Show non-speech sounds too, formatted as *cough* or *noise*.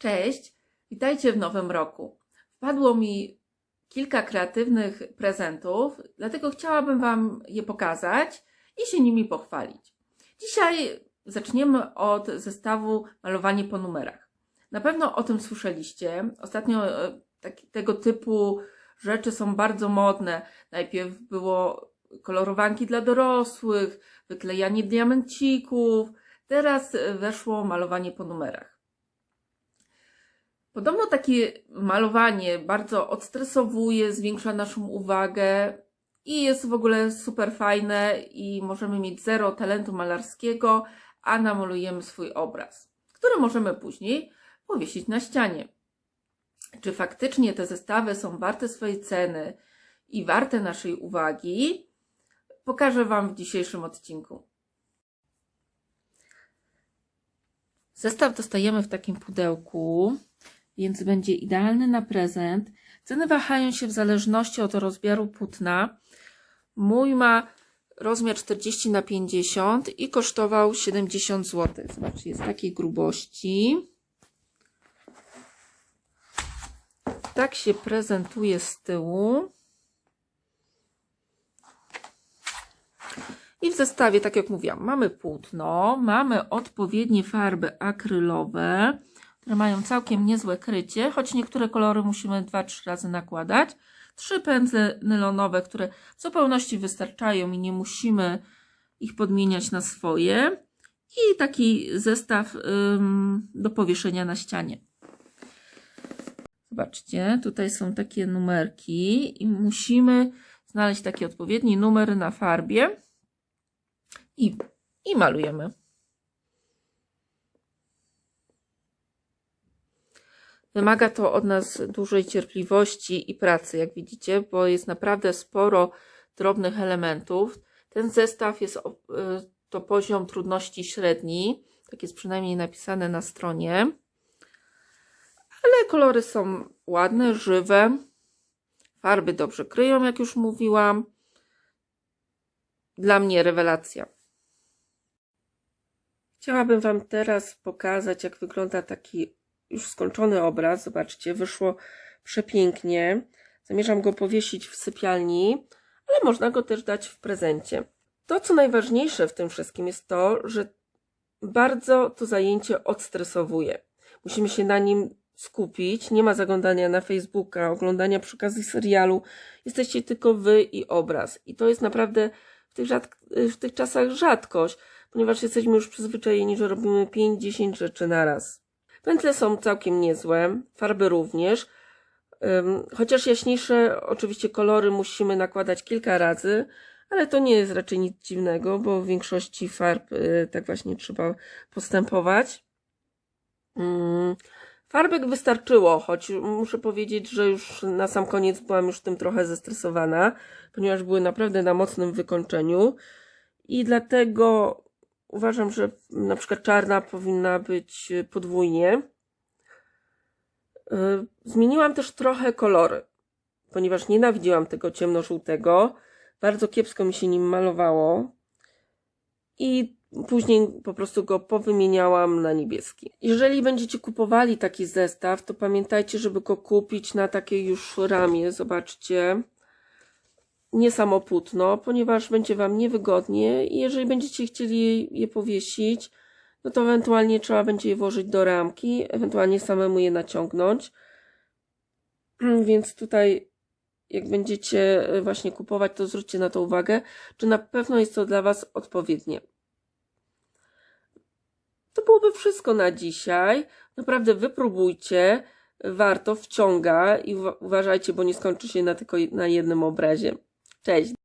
Cześć, witajcie w nowym roku. Wpadło mi kilka kreatywnych prezentów, dlatego chciałabym Wam je pokazać i się nimi pochwalić. Dzisiaj zaczniemy od zestawu malowanie po numerach. Na pewno o tym słyszeliście. Ostatnio e, taki, tego typu rzeczy są bardzo modne. Najpierw było kolorowanki dla dorosłych, wyklejanie diamencików, teraz e, weszło malowanie po numerach. Podobno takie malowanie bardzo odstresowuje, zwiększa naszą uwagę i jest w ogóle super fajne i możemy mieć zero talentu malarskiego, a namalujemy swój obraz, który możemy później powiesić na ścianie. Czy faktycznie te zestawy są warte swojej ceny i warte naszej uwagi? Pokażę Wam w dzisiejszym odcinku. Zestaw dostajemy w takim pudełku, więc będzie idealny na prezent. Ceny wahają się w zależności od rozmiaru płótna. Mój ma rozmiar 40 na 50 i kosztował 70 zł. Zobaczcie, jest takiej grubości. Tak się prezentuje z tyłu. I w zestawie, tak jak mówiłam, mamy płótno, mamy odpowiednie farby akrylowe, które mają całkiem niezłe krycie, choć niektóre kolory musimy 2-3 razy nakładać. Trzy pędzle nylonowe, które w zupełności wystarczają i nie musimy ich podmieniać na swoje. I taki zestaw ym, do powieszenia na ścianie. Zobaczcie, tutaj są takie numerki i musimy znaleźć taki odpowiedni numer na farbie i, i malujemy. Wymaga to od nas dużej cierpliwości i pracy, jak widzicie, bo jest naprawdę sporo drobnych elementów. Ten zestaw jest y, to poziom trudności średni, tak jest przynajmniej napisane na stronie. Ale kolory są ładne, żywe. Farby dobrze kryją, jak już mówiłam. Dla mnie rewelacja. Chciałabym Wam teraz pokazać, jak wygląda taki już skończony obraz. Zobaczcie, wyszło przepięknie. Zamierzam go powiesić w sypialni, ale można go też dać w prezencie. To, co najważniejsze w tym wszystkim, jest to, że bardzo to zajęcie odstresowuje. Musimy się na nim skupić. Nie ma zaglądania na Facebooka, oglądania przy okazji serialu. Jesteście tylko wy i obraz. I to jest naprawdę w tych, w tych czasach rzadkość, ponieważ jesteśmy już przyzwyczajeni, że robimy 5-10 rzeczy na raz. Pętle są całkiem niezłe, farby również. Chociaż jaśniejsze, oczywiście kolory musimy nakładać kilka razy, ale to nie jest raczej nic dziwnego, bo w większości farb y, tak właśnie trzeba postępować. Farbek wystarczyło, choć muszę powiedzieć, że już na sam koniec byłam już tym trochę zestresowana, ponieważ były naprawdę na mocnym wykończeniu i dlatego uważam, że na przykład czarna powinna być podwójnie. Y, Zmieniłam też trochę kolory, ponieważ nienawidziłam tego ciemnożółtego. Bardzo kiepsko mi się nim malowało. I później po prostu go powymieniałam na niebieski. Jeżeli będziecie kupowali taki zestaw, to pamiętajcie, żeby go kupić na takiej już ramię. Zobaczcie nie samo płótno, ponieważ będzie Wam niewygodnie i jeżeli będziecie chcieli je powiesić, no to ewentualnie trzeba będzie je włożyć do ramki, ewentualnie samemu je naciągnąć. *clears throat* Więc tutaj jak będziecie e, właśnie kupować, to zwróćcie na to uwagę, czy na pewno jest to dla Was odpowiednie. To byłoby wszystko na dzisiaj. Naprawdę wypróbujcie. Warto, wciąga i uwa- uważajcie, bo nie skończy się na tylko na jednym obrazie. Cześć!